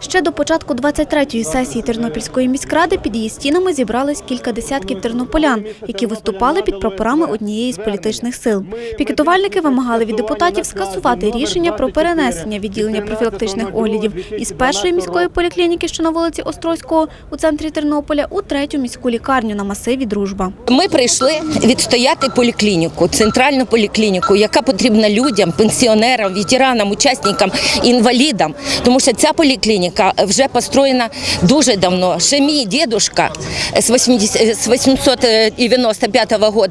Ще до початку 23-ї сесії Тернопільської міськради під її стінами зібрались кілька десятків тернополян, які виступали під прапорами однієї з політичних сил. Пікетувальники вимагали від депутатів скасувати рішення про перенесення відділення профілактичних оглядів із першої міської поліклініки, що на вулиці Острозького у центрі Тернополя, у третю міську лікарню на масиві Дружба. Ми прийшли відстояти поліклініку, центральну поліклініку, яка потрібна людям, пенсіонерам, ветеранам, учасникам, інвалідам. Тому що ця поліклініка вже построєна дуже давно. Ще мій дідушка з 80 з 895 року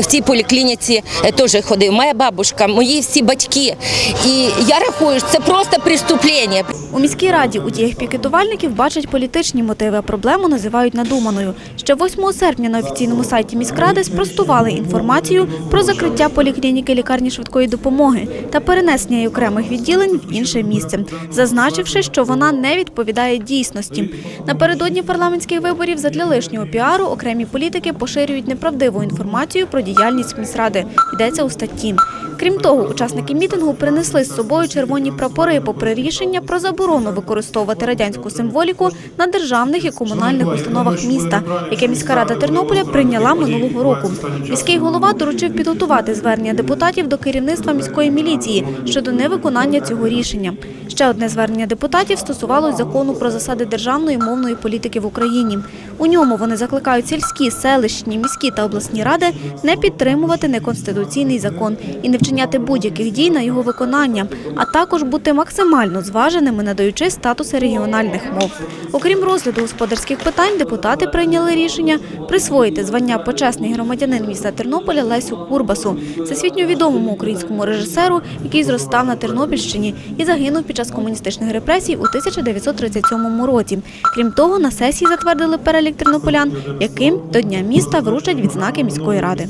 в цій поліклініці теж ходив. Моя бабушка, мої всі батьки. І я рахую, що це просто преступлення. У міській раді у діях пікетувальників бачать політичні мотиви, проблему називають надуманою. Ще 8 серпня на офіційному сайті міськради спростували інформацію про закриття поліклініки лікарні швидкої допомоги та перенесення її окремих відділень в інше місце, зазначивши, що вона не відповідає дійсності. Напередодні парламентських виборів задля лишнього піару окремі політики поширюють неправдиву інформацію про діяльність міськради. Йдеться у статті. Крім того, учасники мітингу принесли з собою червоні прапори попри рішення про заборону використовувати радянську символіку на державних і комунальних установах міста, яке міська рада Тернополя прийняла минулого року. Міський голова доручив підготувати звернення депутатів до керівництва міської міліції щодо невиконання цього рішення. Ще одне звернення депутатів стосувалось закону про засади державної мовної політики в Україні. У ньому вони закликають сільські, селищні, міські та обласні ради не підтримувати неконституційний закон і не вчиняти будь-яких дій на його виконання, а також бути максимально зваженими, надаючи статуси регіональних мов. Окрім розгляду господарських питань, депутати прийняли рішення присвоїти звання почесний громадянин міста Тернополя Лесю Курбасу, всесвітньо відомому українському режисеру, який зростав на Тернопільщині і загинув під час комуністичних репресій у 1937 році. Крім того, на сесії затвердили перелік тернополян, яким до Дня міста вручать відзнаки міської ради.